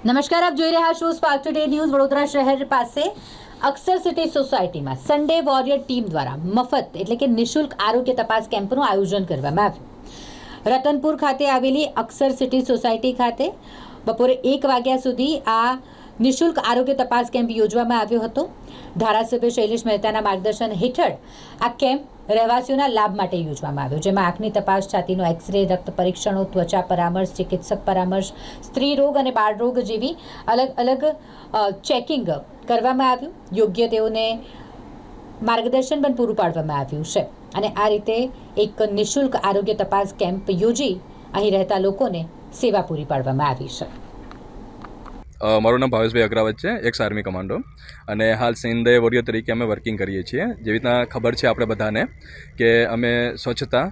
નમસ્કાર, આપ જોઈ રહ્યા છો સ્પાર્ક ટુડે ન્યૂઝ વડોદરા શહેર પાસે અક્ષર સિટી સોસાયટીમાં સન્ડે વોરિયર ટીમ દ્વારા મફત એટલે કે નિઃશુલ્ક આરોગ્ય તપાસ કેમ્પનું આયોજન કરવામાં આવ્યું. રતનપુર ખાતે આવેલી અક્ષર સિટી સોસાયટી ખાતે બપોરે એક વાગ્યા સુધી આ નિઃશુલ્ક આરોગ્ય તપાસ કેમ્પ યોજવામાં આવ્યો હતો. ધારાસભ્ય શૈલેષ મહેતાના માર્ગદર્શન હેઠળ આ કેમ્પ રહેવાસીઓના લાભ માટે યોજવામાં આવ્યો, જેમાં આંખની તપાસ, છાતીનો એક્સરે, રક્ત પરીક્ષણો, ત્વચા પરામર્શ, ચિકિત્સક પરામર્શ, સ્ત્રી રોગ અને બાળ રોગ જેવી અલગ અલગ ચેકિંગ કરવામાં આવ્યું. યોગ્ય તેઓને માર્ગદર્શન પણ પૂરું પાડવામાં આવ્યું છે. અને આ રીતે એક નિઃશુલ્ક આરોગ્ય તપાસ કેમ્પ યોજી અહીં રહેતા લોકોને સેવા પૂરી પાડવામાં આવી છે. મારું નામ ભાવેશભાઈ અગ્રાવત છે એક્સ આર્મી કમાન્ડો અને હાલ સિંધે વોરિયર તરીકે અમે વર્કિંગ કરીએ છીએ. જેવી રીતના ખબર છે આપણે બધાને કે અમે સ્વચ્છતા,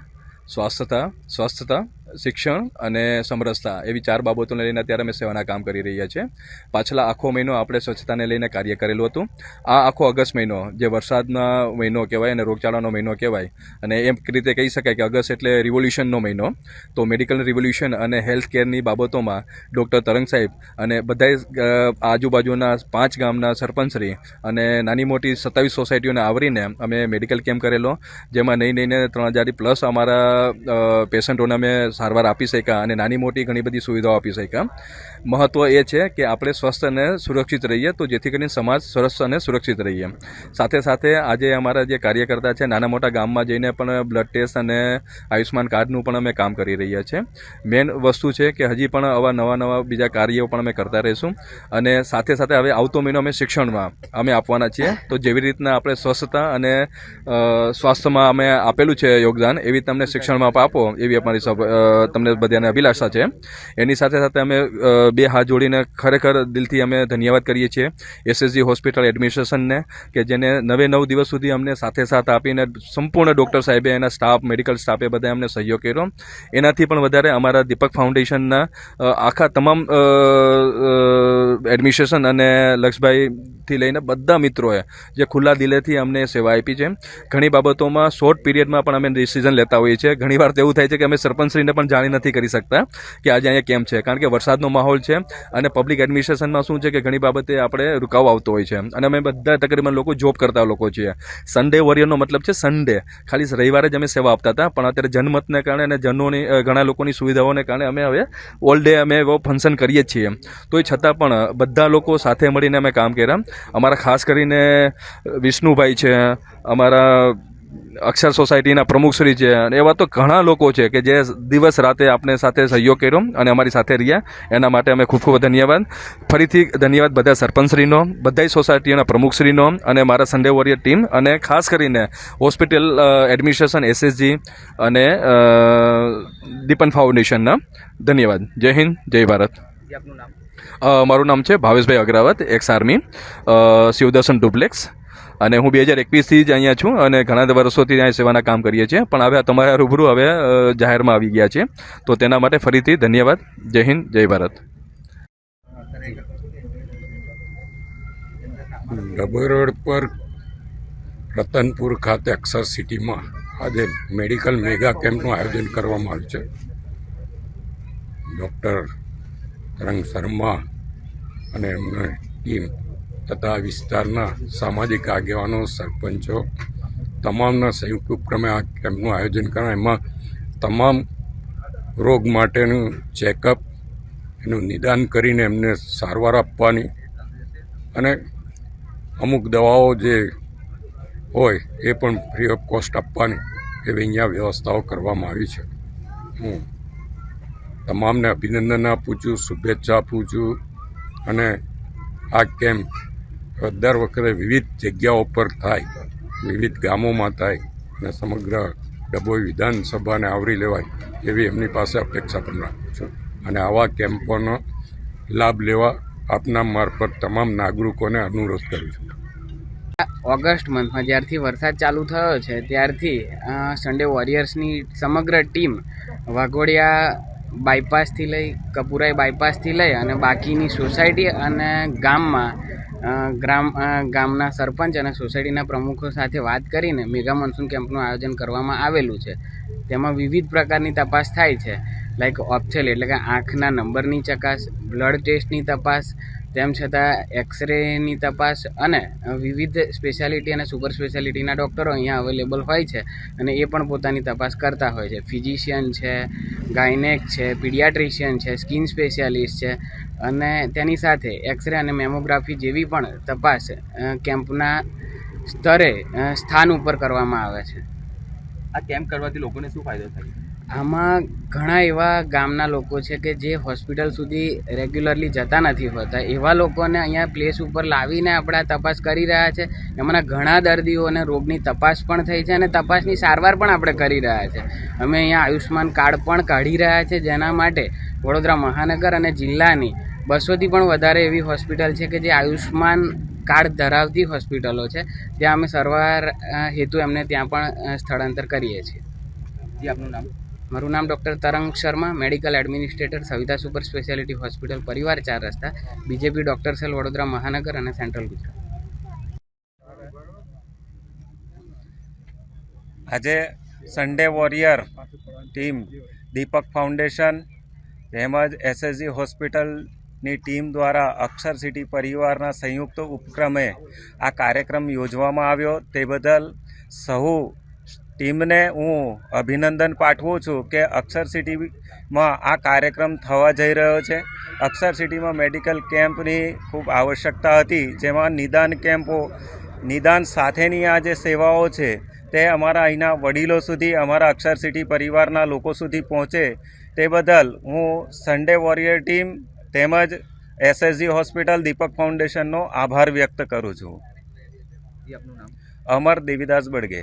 સ્વાસ્થ્યતા સ્વસ્થતા શિક્ષણ અને સમરસતા એવી ચાર બાબતોને લઈને અત્યારે અમે સેવાના કામ કરી રહ્યા છીએ. પાછલા આખો મહિનો આપણે સ્વચ્છતાને લઈને કાર્ય કરેલું હતું. આ આખો ઓગસ્ટ મહિનો, જે વરસાદના મહિનો કહેવાય અને રોગચાળાનો મહિનો કહેવાય, અને એમ રીતે કહી શકાય કે ઓગસ્ટ એટલે રિવોલ્યુશનનો મહિનો, તો મેડિકલ રિવોલ્યુશન અને હેલ્થ કેરની બાબતોમાં ડૉક્ટર તરંગ સાહેબ અને બધા આજુબાજુના પાંચ ગામના સરપંચશ્રી અને નાની મોટી સત્તાવીસ સોસાયટીઓને આવરીને અમે મેડિકલ કેમ્પ કરેલો, જેમાં નહીં નહીં ત્રણ હજાર પ્લસ અમારા પેશન્ટોને અમે સારવાર આપી શક્યા અને નાની મોટી ઘણી બધી સુવિધાઓ આપી શક્યા. મહત્ત્વ એ છે કે આપણે સ્વસ્થ અને સુરક્ષિત રહીએ તો જેથી કરીને સમાજ સ્વસ્થ અને સુરક્ષિત રહીએ. સાથે સાથે આજે અમારા જે કાર્યકર્તા છે, નાના મોટા ગામમાં જઈને પણ બ્લડ ટેસ્ટ અને આયુષ્માન કાર્ડનું પણ અમે કામ કરી રહ્યા છીએ મેઇન વસ્તુ છે કે હજી પણ આવા નવા નવા બીજા કાર્યો પણ અમે કરતા રહીશું. અને સાથે સાથે હવે આવતો મહિનો અમે શિક્ષણમાં અમે આપવાના છીએ. તો જેવી રીતના આપણે સ્વસ્થતા અને સ્વાસ્થ્યમાં અમે આપેલું છે યોગદાન, એવી તમને શિક્ષણમાં આપો એવી અમારી તમને બધાને અભિલાષા છે. એની સાથે સાથે અમે બે હાથ જોડીને ખરેખર દિલથી અમે ધન્યવાદ કરીએ છીએ એસએસજી હોસ્પિટલ એડમિનિસ્ટ્રેશનને કે જેને નવે નવ દિવસ સુધી અમને સાથે સાથ આપીને સંપૂર્ણ ડૉક્ટર સાહેબે એના સ્ટાફ, મેડિકલ સ્ટાફે બધા અમને સહયોગ કર્યો. એનાથી પણ વધારે અમારા દીપક ફાઉન્ડેશનના આખા તમામ એડમિનિસ્ટ્રેશન અને લક્ષભાઈથી લઈને બધા મિત્રોએ જે ખુલ્લા દિલેથી અમને સેવા આપી છે. ઘણી બાબતોમાં શોર્ટ પીરિયડમાં પણ અમે ડિસિઝન લેતા હોઈએ છીએ. ઘણી વાર એવું થાય છે કે અમે સરપંચશ્રીને પણ જાણી નથી કરી શકતા કે આજે અહીંયા કેમ છે. કારણ કે વરસાદનો માહોલ છે અને પબ્લિક એડમિનિસ્ટ્રેશનમાં શું છે કે ઘણી બાબતે આપણે રૂકાવ આવતો હોય છે. અને અમે બધા તકરીબન લોકો જોબ કરતા લોકો છીએ. સન્ડે વોરિયરનો મતલબ છે સન્ડે ખાલી રવિવારે જ અમે સેવા આપતા હતા. પણ અત્યારે જનમતને કારણે અને જનોની ઘણા લોકોની સુવિધાઓને કારણે અમે હવે ઓલ ડે અમે એવો ફંક્શન કરીએ છીએ. તો એ છતાં પણ બધા લોકો સાથે મળીને અમે કામ કર્યા. અમારા ખાસ કરીને વિષ્ણુભાઈ છે અમારા અક્ષર સોસાયટીના પ્રમુખશ્રી છે અને એવા તો ઘણા લોકો છે કે જે દિવસ રાતે આપણે સાથે સહયોગ કર્યો અને અમારી સાથે રહ્યા. એના માટે અમે ખૂબ ખૂબ ધન્યવાદ. ફરીથી ધન્યવાદ બધા સરપંચશ્રીનો બધાય સોસાયટીઓના પ્રમુખશ્રીનો અને મારા સન્ડે વોરિયર ટીમ અને ખાસ કરીને હોસ્પિટલ એડમિનિસ્ટ્રેશન એસએસજી અને દીપન ફાઉન્ડેશનના. ધન્યવાદ. જય હિન્દ જય ભારત. અ, મારું નામ છે Bhaveshbhai Agravat ex army Shivdarshan duplex અને હું બે હજાર એકવીસથી જ અહીંયા છું અને ઘણા વર્ષોથી અહીંયા સેવાના કામ કરીએ છીએ. પણ હવે તમારા રૂબરૂ હવે જાહેરમાં આવી ગયા છે. તો તેના માટે ફરીથી ધન્યવાદ. જય હિન્દ, જય ભારત. ડબલ રોડ પર રતનપુર ખાતે અક્ષર સિટીમાં આજે મેડિકલ મેગા કેમ્પનું આયોજન કરવામાં આવ્યું છે. ડૉક્ટર તરંગ શર્મા અને એમની ટીમ તથા વિસ્તારના સામાજિક આગેવાનો, સરપંચો, તમામના સંયુક્ત ઉપક્રમે આ કેમ્પનું આયોજન કરાય. એમાં તમામ રોગ માટેનું ચેકઅપ, એનું નિદાન કરીને એમને સારવાર આપવાની અને અમુક દવાઓ જે હોય એ પણ ફ્રી ઓફ કોસ્ટ આપવાની એવી અહીંયા વ્યવસ્થાઓ કરવામાં આવી છે. હું તમામને અભિનંદન આપું છું, શુભેચ્છા આપું છું. અને આ કેમ્પ દર વખતે વિવિધ જગ્યાઓ પર થાય, વિવિધ ગામોમાં થાય અને સમગ્ર ડભોઈ વિધાનસભાને આવરી લેવાય એવી એમની પાસે અપેક્ષા પણ રાખું છું. અને આવા કેમ્પોનો લાભ લેવા આપના મારફત તમામ નાગરિકોને અનુરોધ કરું છું. ઓગસ્ટ મંથમાં જ્યારથી વરસાદ ચાલુ થયો છે, ત્યારથી સન્ડે વોરિયર્સની સમગ્ર ટીમ વાઘોડિયા બાયપાસથી લઈ કપુરાઈ બાયપાસથી લઈ અને બાકીની સોસાયટી અને ગામમાં ગ્રામ ગામના સરપંચ અને સોસાયટીના પ્રમુખો સાથે વાત કરીને મેગા મોન્સૂન કેમ્પનું આયોજન કરવામાં આવેલું છે. તેમાં વિવિધ પ્રકારની તપાસ થાય છે. લાઈક ઓપ્થેલ એટલે કે આંખના નંબરની ચકાસ, બ્લડ ટેસ્ટની તપાસ તેમ છતાં એક્સરેની તપાસ અને વિવિધ સ્પેશિયાલિટી અને સુપર સ્પેશિયાલિટીના ડૉક્ટરો અહીંયા અવેલેબલ હોય છે અને એ પણ પોતાની તપાસ કરતા હોય છે. ફિઝિશિયન છે, ગાયનેક છે પીડિયાટ્રિશિયન છે સ્કિન સ્પેશિયાલિસ્ટ છે અને તેની સાથે એક્સરે અને મેમોગ્રાફી જેવી પણ તપાસ કેમ્પના સ્તરે સ્થાન ઉપર કરવામાં આવે છે. આ કેમ્પ કરવાથી લોકોને શું ફાયદો થાય? આમાં ઘણા એવા ગામના લોકો છે કે જે હોસ્પિટલ સુધી રેગ્યુલરલી જતા નથી હોતા. એવા લોકોને અહીંયા પ્લેસ ઉપર લાવીને આપણે તપાસ કરી રહ્યા છે. એમાંના ઘણા દર્દીઓને રોગની તપાસ પણ થઈ છે અને તપાસની સારવાર પણ આપણે કરી રહ્યા છે. અમે અહીંયા આયુષ્યમાન કાર્ડ પણ કાઢી રહ્યા છે, જેના માટે વડોદરા મહાનગર અને જિલ્લાની બસોથી પણ વધારે એવી હોસ્પિટલ છે કે જે આયુષ્યમાન કાર્ડ ધરાવતી હોસ્પિટલો છે. ત્યાં અમે સારવાર હેતુ એમને ત્યાં પણ સ્થળાંતર કરીએ છીએ. આપનું નામ? મારું નામ doctor Tarang Sharma, medical administrator, Savita super speciality hospital, પરિવાર ચાર રસ્તા, બીજેપી, ડૉક્ટર સેલ, વડોદરા, મહાનગર અને સેન્ટ્રલ ગુજરાત. આજે Sunday warrior team Deepak foundation તેમજ એસએસજી હોસ્પિટલની ટીમ દ્વારા અક્ષર સિટી પરિવારના સંયુક્ત ઉપક્રમે આ કાર્યક્રમ યોજવામાં આવ્યો. તે બદલ સહુ ટીમને હું અભિનંદન પાઠવું છું કે અક્ષર સિટીમાં આ કાર્યક્રમ થવા જઈ રહ્યો છે. અક્ષર સિટીમાં મેડિકલ કેમ્પની ખૂબ આવશ્યકતા હતી જેમાં નિદાન કેમ્પો નિદાન સાથેની આ જે સેવાઓ છે તે અમારા અહીંના વડીલો સુધી અમારા અક્ષર સિટી પરિવારના લોકો સુધી પહોંચે. તે બદલ હું સન્ડે વોરિયર ટીમ તેમજ એસએસજી હોસ્પિટલ દીપક ફાઉન્ડેશનનો આભાર વ્યક્ત કરું છું. અમર દેવીદાસ બડગે